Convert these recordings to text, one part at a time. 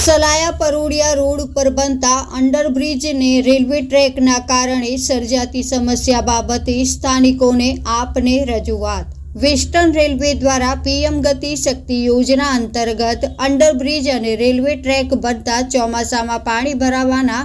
Salaya પરોડિયા road ઉપર બનતા અંડરબ્રિજને railway ટ્રેકના કારણે સર્જાતી સમસ્યા બાબતે સ્થાનિકોને આપને રજૂઆત. વેસ્ટર્ન રેલવે દ્વારા પીએમ ગતિ શક્તિ યોજના અંતર્ગત અંડરબ્રિજ અને રેલવે ટ્રેક બનતા ચોમાસામાં પાણી ભરાવાના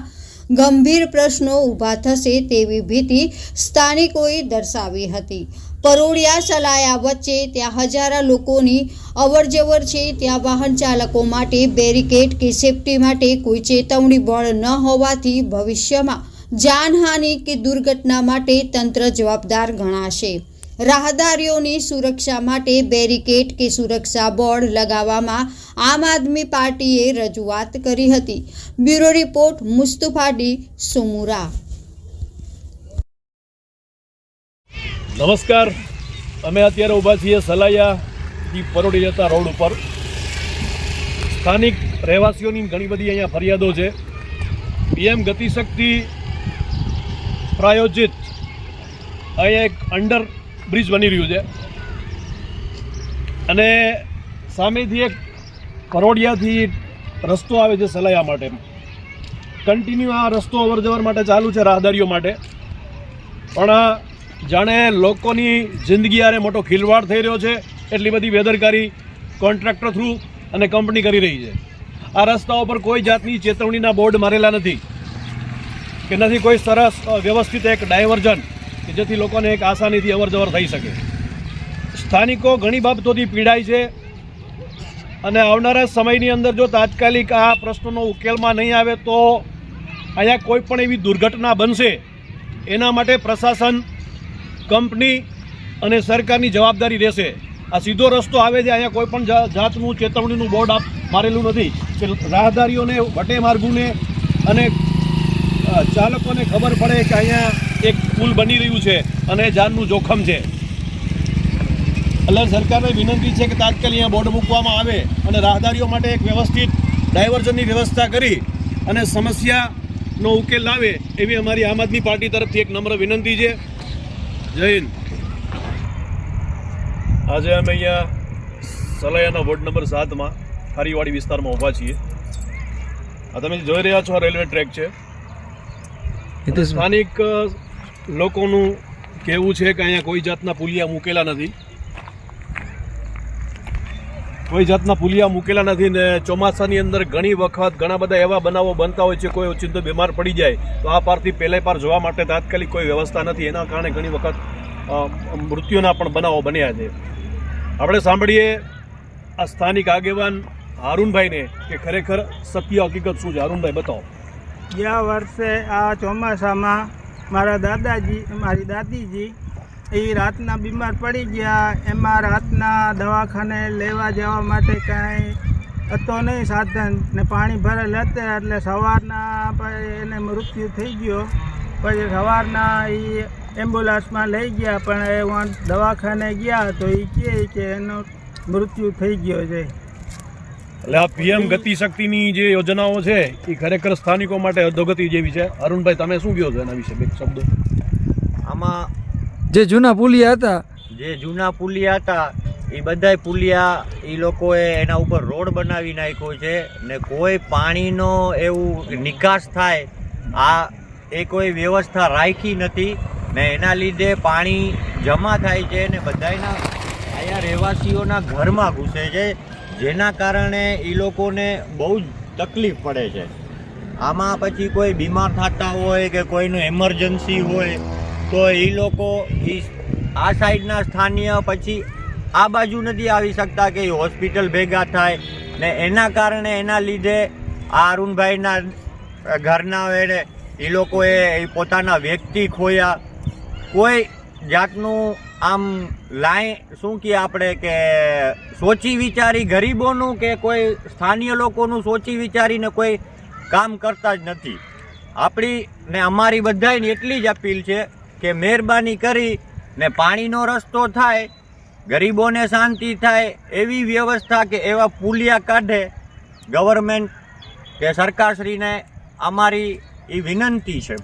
ગંભીર પ્રશ્નો ઊભા થશે તેવી ભીતિ સ્થાનિકોએ દર્શાવી હતી. પરોડિયા સલાયા વચ્ચે ત્યાં હજારા લોકોની અવરજવર છે. ત્યાં વાહન ચાલકો માટે બેરિકેડ કે સેફટી માટે કોઈ ચેતવણી બળ ન હોવાથી ભવિષ્યમાં જાનહાનિ કે દુર્ઘટના માટે તંત્ર જવાબદાર ગણાશે. રાહદારીઓની સુરક્ષા માટે બેરિકેડ કે સુરક્ષા બોર્ડ લગાવવામાં આમ આદમી પાર્ટીએ રજૂઆત કરી હતી. બ્યુરો રિપોર્ટ મુસ્તુફાડી સુમુરા. નમસ્કાર. અમે અત્યારે ઊભા છીએ સલાયાથી પરોડી જતા રોડ ઉપર. સ્થાનિક રહેવાસીઓની ઘણી બધી અહીંયા ફરિયાદો છે. પીએમ ગતિશક્તિ પ્રાયોજિત અહીંયા એક અંડર બ્રિજ બની રહ્યું છે. અને સામેથી એક કરોડિયાથી રસ્તો આવે છે સલાયા માટે. કન્ટિન્યુ આ રસ્તો અવર માટે ચાલુ છે, રાહદારીઓ માટે. પણ જાણે લોકોની જિંદગી આરે મોટો ખીલવાડ થઈ રહ્યો છે, એટલી બધી બેદરકારી કોન્ટ્રાક્ટર થ્રુ અને કંપની કરી રહી છે. આ રસ્તાઓ પર કોઈ જાતની ચેતવણીના બોર્ડ મારેલા નથી. કે નથી કોઈ સરસ વ્યવસ્થિત એક ડાયવર્ઝન કે જેથી લોકોને એક આસાનીથી અવરજવર થઈ શકે. સ્થાનિકો ઘણી બાબતોથી પીડાય છે અને આવનારા સમયની અંદર જો તાત્કાલિક આ પ્રશ્નોનો ઉકેલમાં નહીં આવે તો અહીંયા કોઈ પણ એવી દુર્ઘટના બનશે. એના માટે પ્રશાસન કંપની અને સરકારની જવાબદારી રહેશે. આ સીધો રસ્તો આવે છે, અહીંયા કોઈ પણ જાતનું ચેતવણીનું બોર્ડ આપ, મારેલું નથી. કે રાહદારીઓને, વટે માર્ગુને અને ચાલકોને ખબર પડે કે અહીંયા એક પુલ બની રહ્યું છે અને જાનનું જોખમ છે. એટલે સરકારને વિનંતી છે કે તાત્કાલિક અહીંયા બોર્ડ મૂકવામાં આવે અને રાહદારીઓ માટે એક વ્યવસ્થિત ડાયવર્ઝનની વ્યવસ્થા કરી અને સમસ્યાનો ઉકેલ લાવે એવી અમારી આમ આદમી પાર્ટી તરફથી એક નમ્ર વિનંતી છે. જય હિન્દ. આજે અમે અહીંયા સલાયાના વોર્ડ નંબર સાતમાં ખારીવાડી વિસ્તારમાં ઊભા છીએ. આ તમે જોઈ રહ્યા છો આ રેલવે ટ્રેક છે. સ્થાનિક લોકોનું કહેવું છે કે અહીંયા કોઈ જાતના પુલિયા મૂકેલા નથી. કોઈ જાતના પુલિયા મૂકેલા નથી ને ચોમાસાની અંદર ઘણી વખત ઘણા બધા એવા બનાવો બનતા હોય છે, કોઈ ઓચિંતો બીમાર પડી જાય. તો આ પારથી પહેલે પાર જોવા માટે તાત્કાલિક કોઈ વ્યવસ્થા નથી. એના કારણે ઘણી વખત મૃત્યુના પણ બનાવો બન્યા છે. આપણે સાંભળીએ આ સ્થાનિક આગેવાન હારૂનભાઈને કે ખરેખર સત્ય હકીકત શું છે? હારૂનભાઈ, બતાવો. ગયા વર્ષે આ ચોમાસામાં મારા દાદાજી, મારી દાદીજી એ રાતના બીમાર પડી ગયા. એમાં રાતના દવાખાને લેવા જવા માટે કાંઈ હતો નહીં સાધન ને પાણી ભરેલ હતા એટલે સવારના પછી એને મૃત્યુ થઈ ગયો. પછી સવારના એ એમ્બ્યુલન્સમાં લઈ ગયા પણ એ વાં દવાખાને ગયા તો એ કહે કે એનો મૃત્યુ થઈ ગયો છે. એટલે આ પીએમ ગતિ શક્તિની જે યોજનાઓ છે એ ખરેખર સ્થાનિકો માટે અધોગતિ જેવી છે. અરુણભાઈ તમે શું કહો છો એના વિશે? બે શબ્દો. આમાં જે જૂના પુલિયા હતા. જે જૂના પુલિયા હતા, એ બધાય પુલિયા એ લોકોએ એના ઉપર રોડ બનાવી નાખ્યો છે ને કોઈ પાણીનો એવું નિકાસ થાય, આ એ કોઈ વ્યવસ્થા રાખી નથી ને એના લીધે પાણી જમા થાય છે ને બધાયના અહીંયા રહેવાસીઓના ઘરમાં ઘૂસે છે, જેના કારણે એ લોકોને બહુ જ તકલીફ પડે છે. આમાં પછી કોઈ બીમાર થતા હોય કે કોઈનું એમરજન્સી હોય તો એ લોકો એ આ સાઈડના સ્થાનીય પછી આ બાજુ નથી આવી શકતા કે હોસ્પિટલ ભેગા થાય ને એના કારણે એના લીધે આ અરુણભાઈના ઘરના વેળે એ લોકોએ પોતાના વ્યક્તિ ખોયા. કોઈ જાતનું આમ લાય શું કહે આપણે કે સોચી વિચારી ગરીબોનું કે કોઈ સ્થાનીય લોકોનું સોચી વિચારીને કોઈ કામ કરતા જ નથી. આપણી ને અમારી બધાની એટલી જ અપીલ છે કે મહેરબાની કરી ને પાણીનો રસ્તો થાય, ગરીબોને શાંતિ થાય, એવી વ્યવસ્થા કે એવા પુલિયા કાઢે, ગવર્મેન્ટ કે સરકારશ્રીને અમારી એ વિનંતી છે.